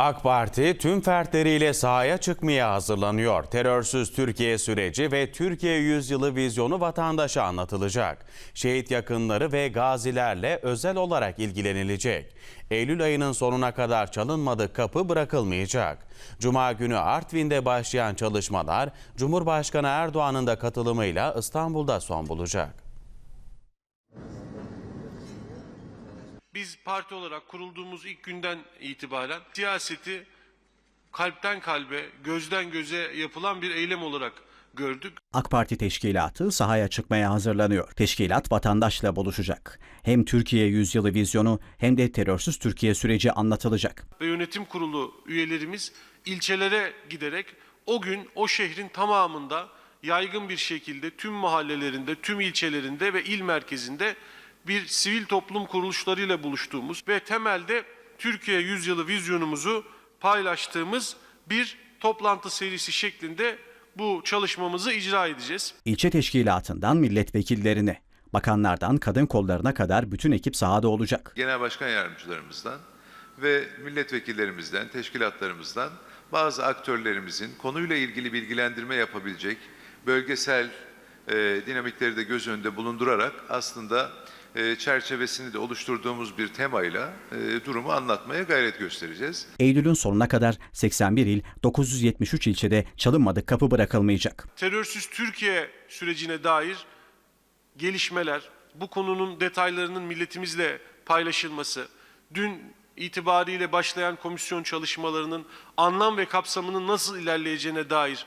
AK Parti tüm fertleriyle sahaya çıkmaya hazırlanıyor. Terörsüz Türkiye süreci ve Türkiye yüzyılı vizyonu vatandaşa anlatılacak. Şehit yakınları ve gazilerle özel olarak ilgilenilecek. Eylül ayının sonuna kadar çalınmadık kapı bırakılmayacak. Cuma günü Artvin'de başlayan çalışmalar Cumhurbaşkanı Erdoğan'ın da katılımıyla İstanbul'da son bulacak. Biz parti olarak kurulduğumuz ilk günden itibaren siyaseti kalpten kalbe, gözden göze yapılan bir eylem olarak gördük. AK Parti teşkilatı sahaya çıkmaya hazırlanıyor. Teşkilat vatandaşla buluşacak. Hem Türkiye yüzyılı vizyonu hem de terörsüz Türkiye süreci anlatılacak. Ve yönetim kurulu üyelerimiz ilçelere giderek o gün o şehrin tamamında yaygın bir şekilde tüm mahallelerinde, tüm ilçelerinde ve il merkezinde bir sivil toplum kuruluşlarıyla buluştuğumuz ve temelde Türkiye yüzyılı vizyonumuzu paylaştığımız bir toplantı serisi şeklinde bu çalışmamızı icra edeceğiz. İlçe teşkilatından milletvekillerine, bakanlardan kadın kollarına kadar bütün ekip sahada olacak. genel başkan yardımcılarımızdan ve milletvekillerimizden, teşkilatlarımızdan bazı aktörlerimizin konuyla ilgili bilgilendirme yapabilecek bölgesel e, dinamikleri de göz önünde bulundurarak aslında e, çerçevesini de oluşturduğumuz bir temayla e, durumu anlatmaya gayret göstereceğiz. Eylül'ün sonuna kadar 81 il, 973 ilçede çalınmadık kapı bırakılmayacak. terörsüz Türkiye sürecine dair gelişmeler, bu konunun detaylarının milletimizle paylaşılması, dün itibariyle başlayan komisyon çalışmalarının anlam ve kapsamının nasıl ilerleyeceğine dair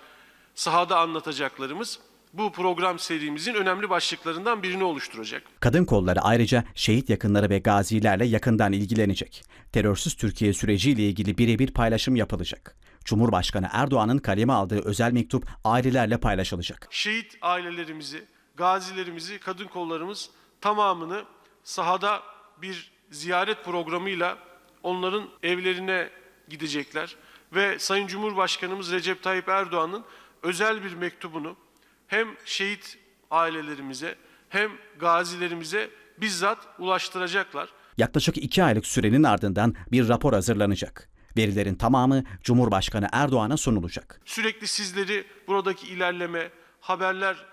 sahada anlatacaklarımız bu program serimizin önemli başlıklarından birini oluşturacak. Kadın kolları ayrıca şehit yakınları ve gazilerle yakından ilgilenecek. Terörsüz Türkiye süreciyle ilgili birebir paylaşım yapılacak. Cumhurbaşkanı Erdoğan'ın kaleme aldığı özel mektup ailelerle paylaşılacak. şehit ailelerimizi, gazilerimizi, kadın kollarımız tamamını sahada bir ziyaret programıyla onların evlerine gidecekler ve Sayın Cumhurbaşkanımız Recep Tayyip Erdoğan'ın özel bir mektubunu hem şehit ailelerimize hem gazilerimize bizzat ulaştıracaklar. Yaklaşık iki aylık sürenin ardından bir rapor hazırlanacak. Verilerin tamamı Cumhurbaşkanı Erdoğan'a sunulacak. Sürekli sizleri buradaki ilerleme, haberler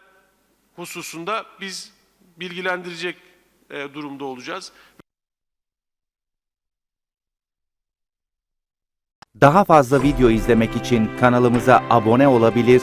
hususunda biz bilgilendirecek e, durumda olacağız. Daha fazla video izlemek için kanalımıza abone olabilir,